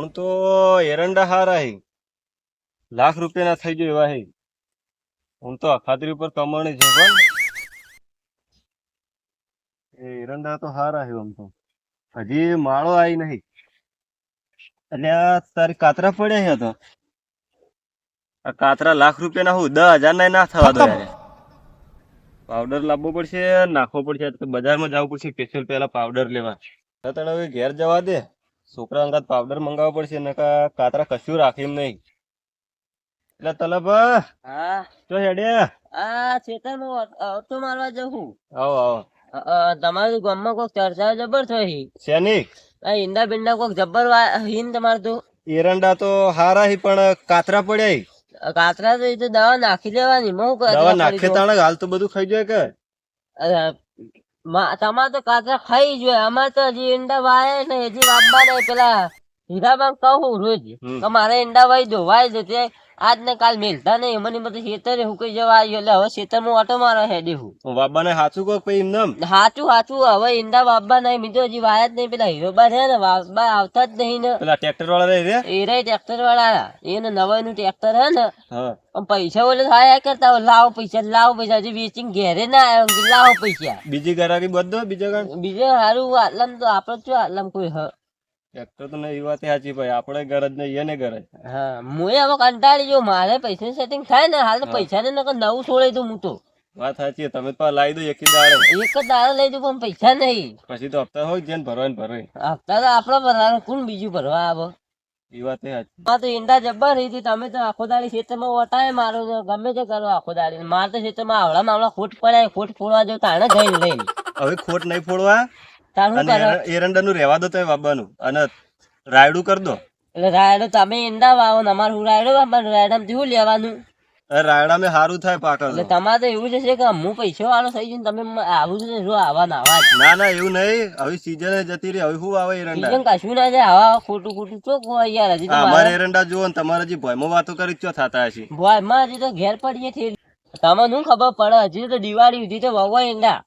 હું તો એરંડા હારા હે. લાખ રૂપિયાના થઈ ગયો એવા હે. તો અખાતરી ઉપર કમાણી છે પણ એ એરંડા તો હારા હે આમ તો. હજી માળો આવી નહીં. એટલે તારી કાતરા પડ્યા હે તો? આ કાતરા લાખ રૂપિયાના હું દસ હજાર ના ના થવા દો પાવડર લાવવો પડશે, નાખવો પડશે બજારમાં જવું પડશે સ્પેશિયલ પેલા પાવડર લેવા. તને હવે ઘેર જવા દે. છોકરા અંગાત પાવડર મંગાવવો પડશે નકા કાતરા કશું રાખે એમ નહીં. એટલે તલબ હા. તો હેડે. આ ખેતરમાં ઓટો મારવા જવું આવો આવો. તમારું ગામમાં કોઈક ચર્ચા જબર થઈ? શેનિક આ ઈંડા બિંડા કોક જબર હીન તમારે તો. એરંડા તો હારા હી પણ કાતરા પડ્યા કાતરા તો એ તો દવા નાખી દેવાની દવા નાખે તાણે હાલ તો બધું ખાઈ જાય કે? તમારે તો કાતરા ખાઈ જોઈએ અમારે તો હજી ઈંડા વાય ને હજી વાપવા નહીં પેલા હીરામાં કહું રોજ. કે મારે ઈંડા વાય દો વાય દો તે આજ ને કાલ મેલતા નહીં. મને બધું ખેતરે હુકાઈ જવા આવ્યો. એટલે હવે ખેતરમાં ઓટો મારો હું બાબાને સાચું કહો પછી એમ સાચું હાચું. હવે ઈંડા બાબા નહીં બીજો હજી વાય જ નહીં. પેલા હીરોબા છે ને બાબા આવતા જ નહીં ને. પેલા ટ્રેક્ટર વાળા રે એ રે ટ્રેક્ટર વાળા એને નવાઈ નું ટ્રેક્ટર હે ને. પૈસા ઓલે થાય કરતા. લાવ પૈસા લાવો પૈસા. હજી વેચીને ઘેરે ના આવ્યો લાવ પૈસા. બીજી ગરાકી બધો બીજા બીજો સારું આટલામ તો આપડે શું આટલામ કોઈ હ. ટ્રેક્ટર તો નહીં વાત સાચી ભાઈ. આપણે ગરજ નહીં એને ગરજ હા મુએ હવે કંટાળી ગયો. મારે પૈસા સેટિંગ થાય ને હાલ તો પૈસા ને નકર નવું છોડાઈ દઉં હું તો. વાત સાચી તમે તો લાવી દો એક દાડે. એક જ દાડો લઈ દઉં પણ પૈસા નહીં. પછી તો હપ્તા હોય જેને ભરવા ને હપ્તા તો આપણો ભરવાનો. કોણ બીજું ભરવા આવે? એ વાત સાચી. આ તો ઈંડા જબ્બર રહી હતી. તમે તો આખો દાડી ખેતરમાં વટાય મારો ગમે તે કરો આખો દાડી. મારે તો ખેતરમાં આવડા માવડા ખોટ પડે ખોટ ફોડવા જો તાણે જઈને લઈને. હવે ખોટ નહીં ફોડવા? એરંડાનું રહેવા દો તમે વાવવાનું અને રાયડું કરી દો. એટલે રાયડો તમે ઈંડા વાવો ને અમારે હું રાયડો વાવવાનું રાયડામાંથી જેવું લેવાનું. રાયડા મેં સારું થાય પાક એટલે તમારે તો એવું જ છે કે હું પૈસા વાળો થઈ જઈને તમે આવું છે જો આવા ના આવા ના ના એવું નહીં. હવે સીઝન જતી રહી હવે શું આવે એરંડા સીઝન કશું ના જાય આવા ખોટું ખોટું ચોક હોય યાર હજી તો અમારે એરંડા જુઓ ને તમારે જે ભયમાં વાતો કરી ચો થતા હશે. ભોયમાં હજી તો ઘેર પડીએ છીએ. તમને શું ખબર પડે? હજી તો દિવાળી સુધી તો વવાય ઈંડા.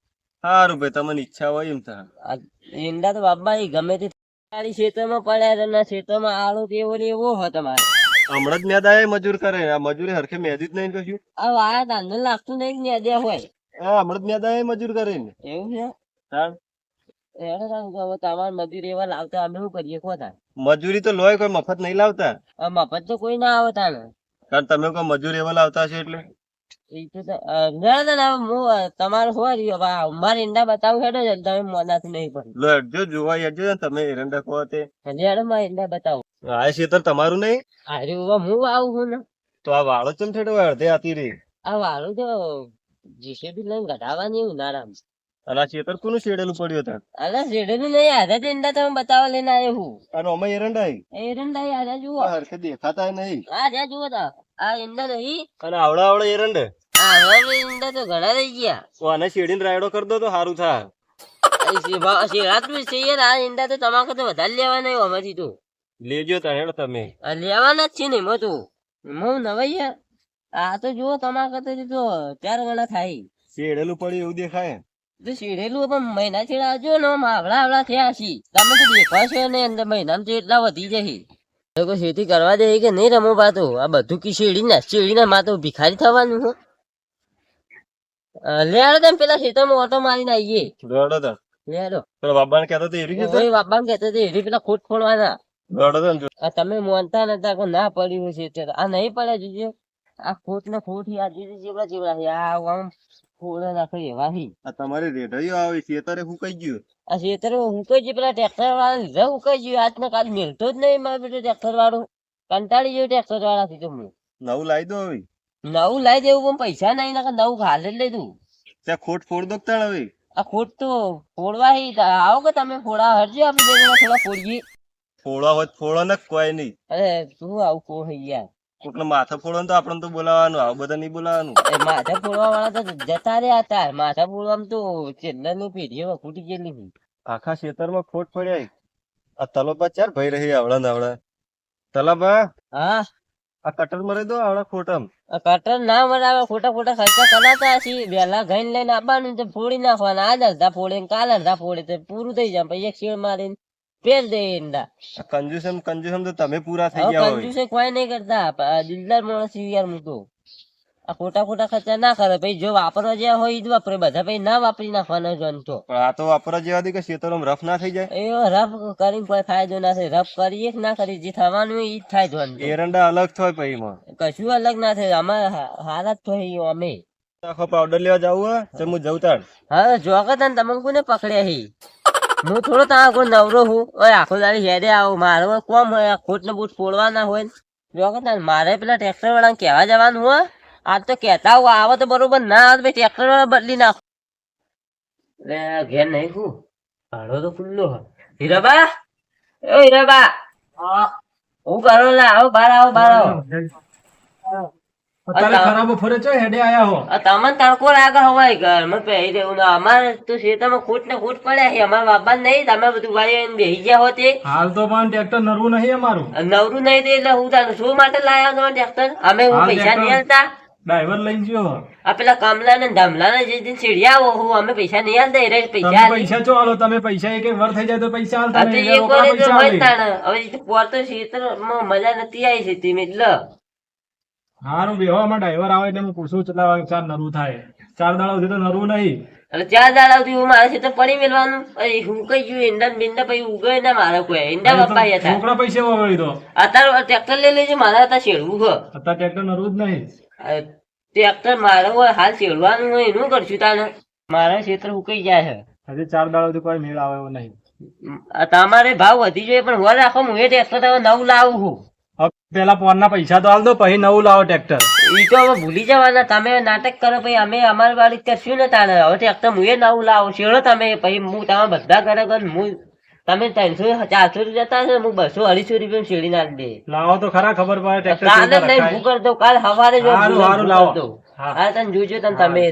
સારું ભાઈ તમને ઈચ્છા હોય એમ થાય. ઈંડા તો બાબા એ ગમે તે તારી ખેતરમાં પડ્યા છે ના ખેતરમાં આળો તેવો ને એવો હોય તમારે. હમણાં જ મેદા મજૂર કરે આ મજૂરી હરખે મેદી જ નહીં કશું? આ વાયા તાંડો લાગતું નહીં ને દે હોય. હા હમણાં જ મેદા મજૂર કરે ને. એવું છે? તાણ. મજૂર એવા લાવતા અમે શું કરીએ કો તાણ મજૂરી તો લોય કોઈ મફત નહીં લાવતા. આ મફત તો કોઈ ના આવે કારણ તમે કોઈ મજૂર એવા લાવતા છે એટલે? ના ના ના હું અ, હોય રહ્યો હવે મારે ઈંડા બતાવું હેડો તમે મોનાથી નહીં પણ લો જોવા હેડજો ને તમે એરંડા કહો તે. હજી હેડો મારે ઈંડા બતાવું. આ તમારું નહીં? અરે હું આવું છું ને? તો આ વાળો ચમ થેડો અડધે આતી આ વાળો તો જીસીબી લઈને કઢાવવાની ઉનાળામાં અને આ ખેતર કોનું શેડેલું પડ્યું હતા? અરે શેડેલું નહીં આધા ઈંડા તમે બતાવવા લઈને આવ્યો હું. અને અમે એરંડા હી. આધા જુઓ. હરખે દેખાતા નહીં. આધા જુઓ તા આ ઈંડા નહીં. અને આવડા આવડા એરંડા હવે ઈંડા તો ઘણા રહી ગયા. તો શેડીને રાયડો કરી દો તો સારું થાય. આ શેરાતું છે યાર આ ઈંડા તો તમારે તો વધારે લેવાના હોય આમાંથી તો. લેજો તાણ તમે. લેવાના જ છે ને એમાં તો. હું નવાઈ યાર. આ તો જુઓ તમારા તો ચાર ગણા થાય. શેડેલું પડ્યું એવું દેખાય. તો પણ મહિના છેડા આવજો ને આવડા આવડા થયા છે તમે તો દેખાય છે ને અંદર મહિનામાં તો એટલા વધી જશે. લોકો કરવા દે કે નહીં રમો પાતો આ બધું કી શેડી ના શેડી ના માં તો ભિખારી થવાનું હું. લેડો તેમ પેલા ખેતરમાં ઓટો મારીને આવીએ. દોડો તો લેડો. પેલા બાબાને કહેતો તો એરી ભાઈ બાપા કહેતો હતો એરી પેલા ખોટ ખોલવાના. દોડો તો આ તમે મોનતા નતા કે ના પડ્યું છે આ નહીં પડે જોજો. આ ખોટ ને ખોટ યાદ જીવડા જેવડા છે. આ આમ ખોડે નાખે એવા આ તમારી રેઢાઈઓ આવે ખેતરે હુકાઈ ગયો? આ ખેતર હુકાઈ ગયું પેલા ટ્રેક્ટર વાળા લીધા ગયો ગયું. આજનો કાલ મેળતો જ નહીં મારે બેટો ટ્રેક્ટર વાળું કંટાળી ગયો ટ્રેક્ટર વાળા થી તો હું. નવું લાવી દો હવે. નવું લાવી દેવું પણ પૈસા નહીં નાખે નવું હાલે જ લઈ દઉં ત્યાં ખોટ ફોડ દો તણ હવે? આ ખોટ તો ફોડવા હી આવો કે તમે ફોડા હરજો આપણે બે જણા થોડા ફોડીએ. ફોડવા હોય ફોડો ને કોઈ નહીં. અરે તું આવું કો હઈ યાર. કોકને માથા ફોડો તો આપણને તો બોલાવાનું આવું બધા નહીં બોલાવાનું એ માથા ફોડવા વાળા તો જતા રહ્યા હતા. માથા ફોડવામાં તો ચેન્નઈ નું પેઢીઓ ફૂટી ગયેલી હતી. આખા ખેતરમાં ખોટ પડ્યા આ તલોબા ચાર ભાઈ રહી આવડા નવડા તલાબા હા? આ કટર મરે દો આવડા ખોટમ. આ કટર ના મરાવે ખોટા ખોટા ખર્ચા કરાતા હશે. વેલા ઘઈન લઈને આવવાનું તો ફોડી નાખવાના. આજ અડધા ફોડે ને કાલ અડધા ફોડે તો પૂરું થઈ જાય. પછી એક શેડ મારીને પેલ દે ઈંડા કંજુસમ કંજુસમ તો તમે પૂરા થઈ ગયા હોય. કંજુસે કોઈ નહીં કરતા. આ દિલદાર માણસ યાર હું તો. આ ખોટા ખોટા ખર્ચા ના કરે. ભાઈ જો વાપરવા જેવા હોય ઈ જ વાપરે. બધા ભાઈ ના વાપરી નાખવાના જો તો. પણ આ તો વાપરવા જેવા કે ખેતરોમાં રફ ના થઈ જાય? એ રફ કરીને કોઈ ફાયદો ના થાય. રફ કરીએ કે ના કરી જે થવાનું એ જ થાય જો એરંડા અલગ થાય પછી માં કશું અલગ ના થાય. અમારે હારા જ થાય અમે. આખો પાવડર લેવા જવું તો હું જઉં તાણ. હા જોકે તને તમે કોને પકડ્યા હી? હું થોડો ત્યાં કોઈ નવરો હું. ઓય આખો દાડી હેડે આવું. મારો કોમ હોય ખોટ ને બૂટ ફોડવાના હોય જોકે મારે પેલા ટ્રેક્ટર વાળા કહેવા જવાનું હોય આજ તો કહેતા હું આવે તો બરોબર ના આવે ટ્રેક્ટર બદલી નાખો. અરે ઘેર નહીં હું ભાડો તો ખુલ્લો હોય. હીરાબા? એ હીરાબા! હું. કરો? લા આવો બાર આવો બાર આવો. અત્યારે ખરાબ ફરે છો હેડે આયા હો. તડકો લાગે હવાય ઘરમાં પહેરી દેવું ને અમારે તો ખૂટ ને ખૂટ પડ્યા છે અમારા બાપા નહીં તમે બધું વાળી બેસી ગયા હોત હાલ તો પણ ટ્રેક્ટર નરવું નહીં અમારું. નવરું નહીં એટલે હું શું માટે લાયા તમે ટ્રેક્ટર અમે પૈસા નહીં આલતા ડ્રાઈવર લઈને ગયો આ પેલા કામલા ને ધમલા ને જે દિન સીડિયા હું અમે પૈસા નહીં આલતા એ પૈસા પૈસા ચો આલો? તમે પૈસા એક વર થઈ જાય તો પૈસા આલતા નહીં એક વાર તો જ હવે તો પોર તો મજા નથી આવી છે તેમ એટલે. હારું બેહવામાં ડ્રાઈવર આવે એટલે હું પૂછું ચલાવવા ચાર નરું થાય. ચાર દાડા સુધી તો નરું નહીં. એટલે ચાર દાડા સુધી હું મારે તો પડી મેળવાનું. અરે હું કઈ ગયું? ઈંડા બિંડા પછી ઉગે ના મારે કોઈ. ઈંડા બાપા હતા. છોકરા પૈસા વગળી દો. અત્યારે ટ્રેક્ટર લઈ લેજે મારે હતા શેડવું છે અત્યારે ટ્રેક્ટર નરું જ નહીં. ટ્રેક્ટર મારો હોય હાલ ચેડવાનું હોય એનું કરશું તાને મારા ક્ષેત્ર ઉકાઈ જાય છે. હજી ચાર દાડો કોઈ મેળ આવે એવો નહીં. તમારે ભાવ વધી જોઈએ પણ વર રાખો હું એ ટ્રેક્ટર તમે નવું લાવું છું. પેલા પેલા પોરના પૈસા તો આલ દો પછી નવું લાવો ટ્રેક્ટર. એ તો હવે ભૂલી જવાના તમે નાટક કરો પછી અમે અમારી વાળી કરશું ને તાને હવે ટ્રેક્ટર હું એ નવું લાવું શેડો તમે પછી હું તમે બધા કરે કર હું તમે ત્રણસો ચારસો રૂપિયા જતા હશે હું બસો અઢીસો રૂપિયા શેડી ના દે. લાવો તો ખરા ખબર પડે કાલે નહીં હું કરતો કાલ સવારે જો લાવો. હા. તને જોજો તમે